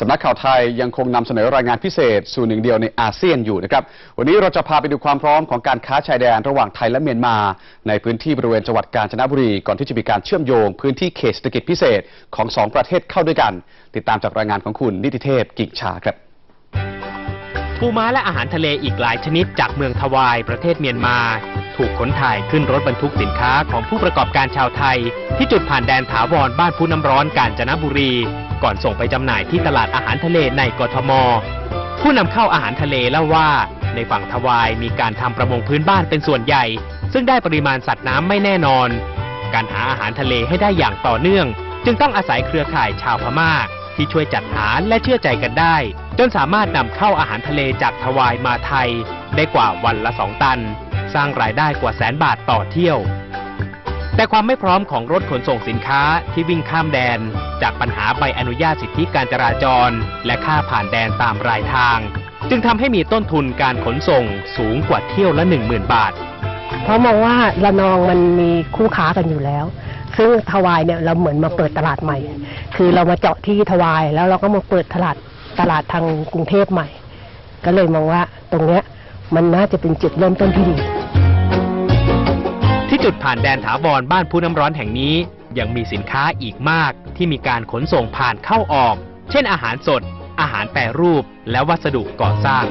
สำนักข่าวไทยยังคงนำเสนอรายงานพิเศษ สู่หนึ่งเดียวในอาเซียนอยู่นะครับ วันนี้เราจะพาไปดูความพร้อมของการค้าชายแดนระหว่างไทยและเมียนมา ในพื้นที่บริเวณจังหวัดกาญจนบุรี ก่อนที่จะมีการเชื่อมโยงพื้นที่เขตเศรษฐกิจพิเศษของสองประเทศเข้าด้วยกัน ติดตามจากรายงานของคุณนิติเทพกิ่งชาครับปูม้าและอาหารทะเลอีกหลายชนิดจากเมืองทวายประเทศเมียนมา ถูกขนถ่ายขึ้นรถบรรทุกสินค้าของผู้ประกอบการชาวไทย ที่จุดผ่านแดนถาวรบ้านผู้น้ำร้อนกาญจนบุรี ก่อนส่งไปจำหน่ายที่ตลาดอาหารทะเลในกทม ผู้นำเข้าอาหารทะเลเล่าว่า ในฝั่งทวายมีการทำประมงพื้นบ้านเป็นส่วนใหญ่ ซึ่งได้ปริมาณสัตว์น้ำไม่แน่นอน การหาอาหารทะเลให้ได้อย่างต่อเนื่อง จึงต้องอาศัยเครือข่ายชาวพม่า ที่ช่วยจัดหาและเชื่อใจกันได้ จนสามารถนำเข้าอาหารทะเลจากทวายมาไทย ได้กว่าวันละ2ตัน สร้างรายได้กว่าแสนบาทต่อเที่ยว แต่ความไม่พร้อมของรถขนส่งสินค้าที่วิ่งข้ามแดน จากปัญหาใบอนุญาตสิทธิการจราจร และค่าผ่านแดนตามรายทาง จึงทำให้มีต้นทุนการขนส่งสูงกว่าเที่ยวละ 10,000 บาท เพราะมองว่าระนองมันมีคู่ค้ากันอยู่แล้ว ซึ่งทวายเนี่ยเราเหมือนมาเปิดตลาดใหม่ คือเรามาเจาะที่ทวายแล้วเราก็มาเปิดตลาดตลาดทางกรุงเทพใหม่ ก็เลยมองว่าตรงเนี้ยมันน่าจะเป็นจุดเริ่มต้นที่ดี ที่จุดผ่านแดนถาวรบ้านผู้น้ำร้อนแห่งนี้ ยังมีสินค้าอีกมากที่มีการขนส่งผ่านเข้าออก เช่นอาหารสด อาหารแปรรูป และวัสดุก่อสร้าง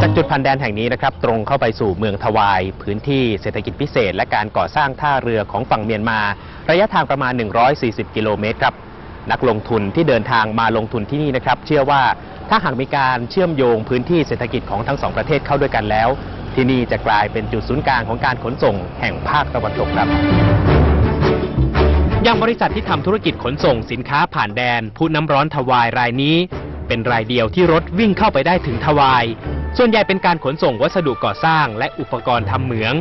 จากจุดผ่านแดนแห่งนี้นะครับ ตรงเข้าไปสู่เมืองทวาย พื้นที่เศรษฐกิจพิเศษ และการก่อสร้างท่าเรือของฝั่งเมียนมา ระยะทางประมาณ 140 กิโลเมตรครับนักลงทุนที่เดินทางมาลงทุนที่นี่นะครับ เชื่อว่าถ้าหากมีการเชื่อมโยงพื้นที่เศรษฐกิจของทั้งสองประเทศเข้าด้วยกันแล้ว ที่นี่จะกลายเป็นจุดศูนย์กลางของการขนส่งแห่งภาคตะวันตกครับอย่างบริษัทที่ทำธุรกิจขนส่งสินค้าผ่านแดนผู้น้ำร้อนทวายรายนี้ เป็นรายเดียวที่รถวิ่งเข้าไปได้ถึงทวาย ส่วนใหญ่เป็นการขนส่งวัสดุก่อสร้างและอุปกรณ์ทำเหมือง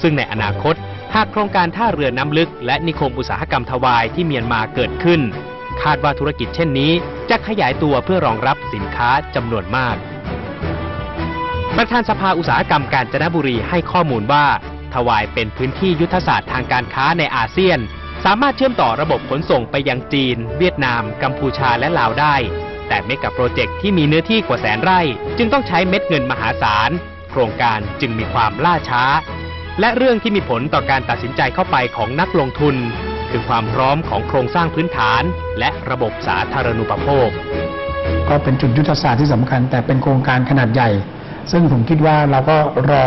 ซึ่งในอนาคต หากโครงการท่าเรือน้ำลึก และนิคมอุตสาหกรรมทวายที่เมียนมาเกิดขึ้น คาดว่าธุรกิจเช่นนี้ จะขยายตัวเพื่อรองรับสินค้าจำนวนมาก ประธานสภาอุตสาหกรรมกาญจนบุรีให้ข้อมูลว่าทวายเป็นพื้นที่ยุทธศาสตร์ทางการค้าในอาเซียน สามารถเชื่อมต่อระบบขนส่งไปยังจีน เวียดนาม กัมพูชาและลาวได้ แต่เมกะโปรเจกต์ที่มีเนื้อที่กว่าแสนไร่ จึงต้องใช้เม็ดเงินมหาศาล โครงการจึงมีความล่าช้า และเรื่องที่มีผลต่อการตัดสินใจเข้าไปของนักลงทุน คือความพร้อมของโครงสร้างพื้นฐาน และระบบสาธารณูปโภค ก็เป็นจุดยุทธศาสตร์ที่สำคัญ แต่เป็นโครงการขนาดใหญ่ ซึ่งผมคิดว่าเราก็รอ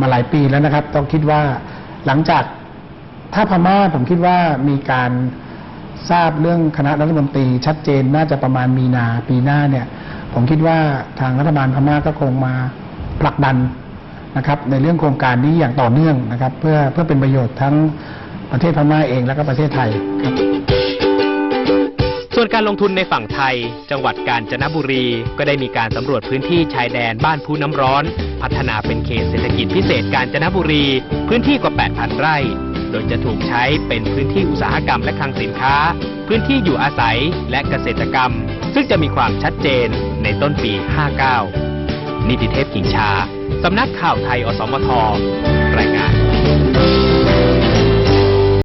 มาหลายปีแล้วนะครับ ต้องคิดว่าหลังจากถ้าพม่าผมคิดว่ามีการทราบเรื่องคณะรัฐมนตรีชัดเจนน่าจะประมาณมีนาปีหน้าเนี่ย ผมคิดว่าทางรัฐบาลพม่าก็คงมาผลักดันนะครับ ในเรื่องโครงการนี้อย่างต่อเนื่องนะครับ เพื่อเพื่อเป็นประโยชน์ทั้งประเทศพม่าเองและก็ประเทศไทยครับ วนการลงทุนในฝั่งไทย จังหวัดกาญจนบุรี ก็ได้มีการสำรวจพื้นที่ชายแดนบ้านผู้น้ำร้อน พัฒนาเป็นเขตเศรษฐกิจพิเศษกาญจนบุรี พื้นที่กว่า 8,000 ไร่ โดยจะถูกใช้เป็นพื้นที่อุตสาหกรรมและคลังสินค้า พื้นที่อยู่อาศัยและเกษตรกรรม ซึ่งจะมีความชัดเจนในต้นปี 59 นิติเทพกิ่งชา สำนักข่าวไทยอสมทรายงาน